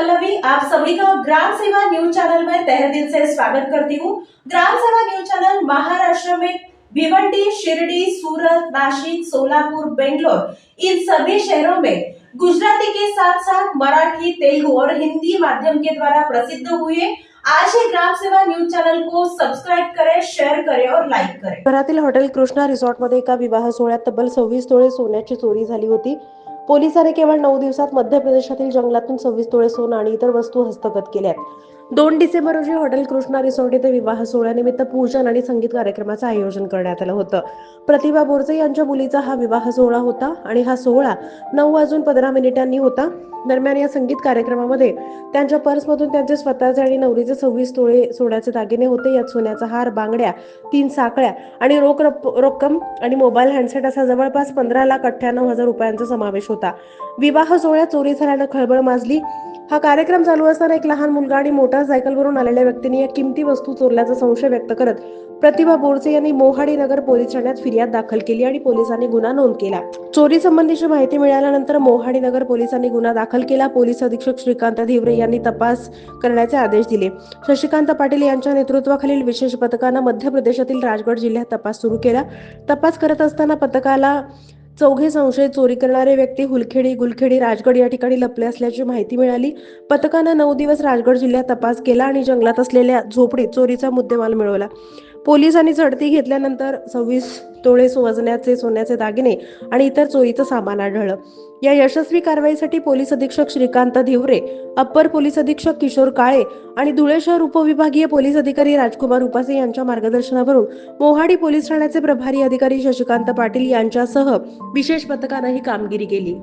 पल्लवी आप सभी का ग्राम सेवा न्यूज चैनल में तहे दिल से स्वागत करती हूँ। ग्राम सेवा न्यूज चैनल महाराष्ट्र में भिवंडी शिरडी सूरत नासिक सोलापुर बेंगलोर इन सभी शहरों में गुजराती के साथ साथ मराठी तेलुगु और हिंदी माध्यम के द्वारा प्रसिद्ध हुए आज ही ग्राम सेवा न्यूज चैनल को सब्सक्राइब करें शेयर करें और लाइक करें। घरातील हॉटेल कृष्णा रिसॉर्टमध्ये एका विवाह सोहळ्यात तब्बल सव्वीस तोळे सोन्याची चोरी झाली होती. पोलिसांनी केवळ नऊ दिवसात मध्य प्रदेशातील जंगलातून सव्वीस तोळे सोनं आणि इतर वस्तू हस्तगत केल्या दोन डिसेंबर रोजी हॉटेल कृष्णा रिसॉर्ट येथे विवाह सोहळ्यानिमित्त पूजन आणि संगीत कार्यक्रमाचं आयोजन करण्यात आलं होतं. प्रतिभा बोरसे यांच्या मुलीचा हा विवाह सोहळा होता आणि हा सोहळा नऊ वाजून पंधरा मिनिटांनी होता. दरम्यान या संगीत कार्यक्रमामध्ये त्यांच्या पर्समधून त्यांचे स्वतःचे आणि नवरीचे सव्वीस तोळे सोन्याचे दागिने होते. यात सोन्याचा हार बांगड्या तीन साकळ्या आणि रोख रक्कम आणि मोबाईल हँडसेट असा जवळपास पंधरा लाख अठ्ठ्याण्णव हजार रुपयांचा समावेश होता. विवाह सोहळ्यात चोरी झाल्यानं खळबळ माजली. हा कार्यक्रम चालू असताना एक लहान मुलगा आणि मोटारसायकलवरून आलेल्या व्यक्तींनी या किमती वस्तू चोरल्याचा संशय व्यक्त करत प्रतिभा बोरसे यांनी मोहाडी नगर पोलीस ठाण्यात फिर्याद दाखल केली आणि पोलिसांनी गुन्हा नोंद केला. चोरी संबंधीची माहिती मिळाल्यानंतर मोहाडी नगर पोलिसांनी गुन्हा दाखल केला. पोलीस अधीक्षक श्रीकांत धिवरे यांनी तपास करण्याचे आदेश दिले. शशिकांत पाटील यांच्या नेतृत्वाखालील विशेष पथकानं मध्य प्रदेशातील राजगड जिल्ह्यात तपास सुरू केला. तपास करत असताना पथकाला चौघे संशयित चोरी करणारे व्यक्ती हुलखेडी गुलखेडी राजगड या ठिकाणी लपले असल्याची माहिती मिळाली. पथकानं नऊ दिवस राजगड जिल्ह्यात तपास केला आणि जंगलात असलेल्या झोपडीत चोरीचा मुद्देमाल मिळवला. पोलिसांनी झडती घेतल्यानंतर सव्वीस तोळे सुवजण्याचे सोन्याचे दागिने आणि इतर चोरीचं सामान आढळलं. या यशस्वी कारवाईसाठी पोलीस अधीक्षक श्रीकांत धिवरे अप्पर पोलीस अधीक्षक किशोर काळे आणि धुळे शहर उपविभागीय पोलीस अधिकारी राजकुमार उपासे यांच्या मार्गदर्शनावरून मोहाडी पोलीस ठाण्याचे प्रभारी अधिकारी शशिकांत पाटील यांच्यासह विशेष पथकानं ही कामगिरी केली.